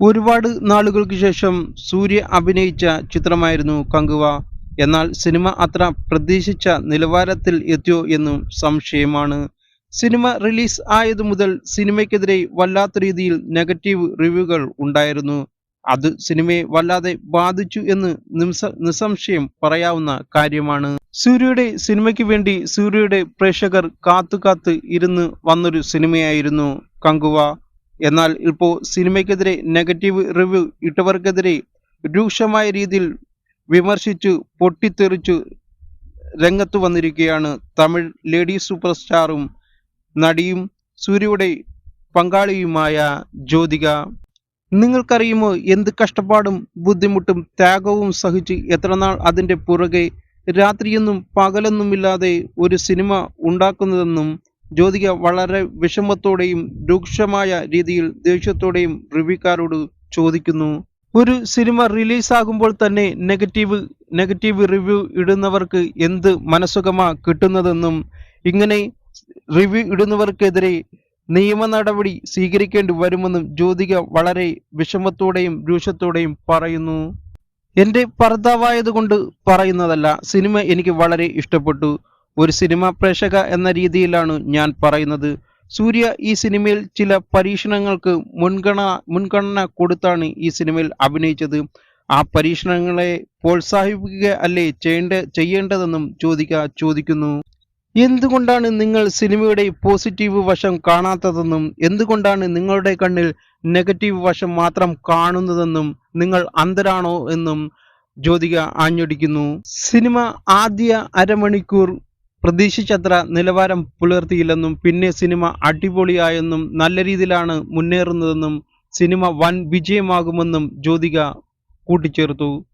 ഒരുപാട് നാളുകൾക്ക് ശേഷം സൂര്യ അഭിനയിച്ച ചിത്രമായിരുന്നു കങ്കുവ. എന്നാൽ സിനിമ അത്ര പ്രതീക്ഷിച്ച നിലവാരത്തിൽ എത്തിയോ എന്നും സംശയമാണ്. സിനിമ റിലീസ് ആയതു മുതൽ സിനിമയ്ക്കെതിരെ വല്ലാത്ത രീതിയിൽ നെഗറ്റീവ് റിവ്യൂകൾ ഉണ്ടായിരുന്നു. അത് സിനിമയെ വല്ലാതെ ബാധിച്ചു എന്ന് നിസംശയം പറയാവുന്ന കാര്യമാണ്. സൂര്യയുടെ സിനിമയ്ക്ക് വേണ്ടി സൂര്യയുടെ പ്രേക്ഷകർ കാത്തു കാത്ത് ഇരുന്ന് വന്നൊരു സിനിമയായിരുന്നു കങ്കുവ. എന്നാൽ ഇപ്പോൾ സിനിമയ്ക്കെതിരെ നെഗറ്റീവ് റിവ്യൂ ഇട്ടവർക്കെതിരെ രൂക്ഷമായ രീതിയിൽ വിമർശിച്ചു പൊട്ടിത്തെറിച്ചു രംഗത്ത് വന്നിരിക്കുകയാണ് തമിഴ് ലേഡി സൂപ്പർ സ്റ്റാറും നടിയും സൂര്യയുടെ പങ്കാളിയുമായ ജ്യോതിക. നിങ്ങൾക്കറിയുമോ എന്ത് കഷ്ടപ്പാടും ബുദ്ധിമുട്ടും ത്യാഗവും സഹിച്ച് എത്രനാൾ അതിന്റെ പുറകെ രാത്രിയെന്നും പകലെന്നുമില്ലാതെ ഒരു സിനിമ ഉണ്ടാക്കുന്നതെന്നും ജ്യോതിക വളരെ വിഷമത്തോടെയും രൂക്ഷമായ രീതിയിൽ ദേഷ്യത്തോടെയും റിവ്യൂക്കാരോട് ചോദിക്കുന്നു. ഒരു സിനിമ റിലീസാകുമ്പോൾ തന്നെ നെഗറ്റീവ് നെഗറ്റീവ് റിവ്യൂ ഇടുന്നവർക്ക് എന്ത് മനസ്സുഖമാ കിട്ടുന്നതെന്നും ഇങ്ങനെ റിവ്യൂ ഇടുന്നവർക്കെതിരെ നിയമ നടപടി സ്വീകരിക്കേണ്ടി വരുമെന്നും ജ്യോതിക വളരെ വിഷമത്തോടെയും രൂക്ഷത്തോടെയും പറയുന്നു. എന്റെ ഭർത്താവായതുകൊണ്ട് പറയുന്നതല്ല സിനിമ എനിക്ക് വളരെ ഇഷ്ടപ്പെട്ടു. ഒരു സിനിമ പ്രേക്ഷക എന്ന രീതിയിലാണ് ഞാൻ പറയുന്നത്. സൂര്യ ഈ സിനിമയിൽ ചില പരീക്ഷണങ്ങൾക്ക് മുൻഗണന മുൻഗണന കൊടുത്താണ് ഈ സിനിമയിൽ അഭിനയിച്ചത്. ആ പരീക്ഷണങ്ങളെ പ്രോത്സാഹിപ്പിക്കുക അല്ലേ ചെയ്യേണ്ട ചെയ്യേണ്ടതെന്നും ചോദിക്ക ചോദിക്കുന്നു. എന്തുകൊണ്ടാണ് നിങ്ങൾ സിനിമയുടെ പോസിറ്റീവ് വശം കാണാത്തതെന്നും എന്തുകൊണ്ടാണ് നിങ്ങളുടെ കണ്ണിൽ നെഗറ്റീവ് വശം മാത്രം കാണുന്നതെന്നും നിങ്ങൾ അന്തരാണോ എന്നും ജ്യോതിക ആഞ്ഞടിക്കുന്നു. സിനിമ ആദ്യ അരമണിക്കൂർ പ്രതീക്ഷിച്ചത്ര നിലവാരം പുലർത്തിയില്ലെന്നും പിന്നെ സിനിമ അടിപൊളിയായെന്നും നല്ല രീതിയിലാണ് മുന്നേറുന്നതെന്നും സിനിമ വൻ വിജയമാകുമെന്നും ജ്യോതിക കൂട്ടിച്ചേർത്തു.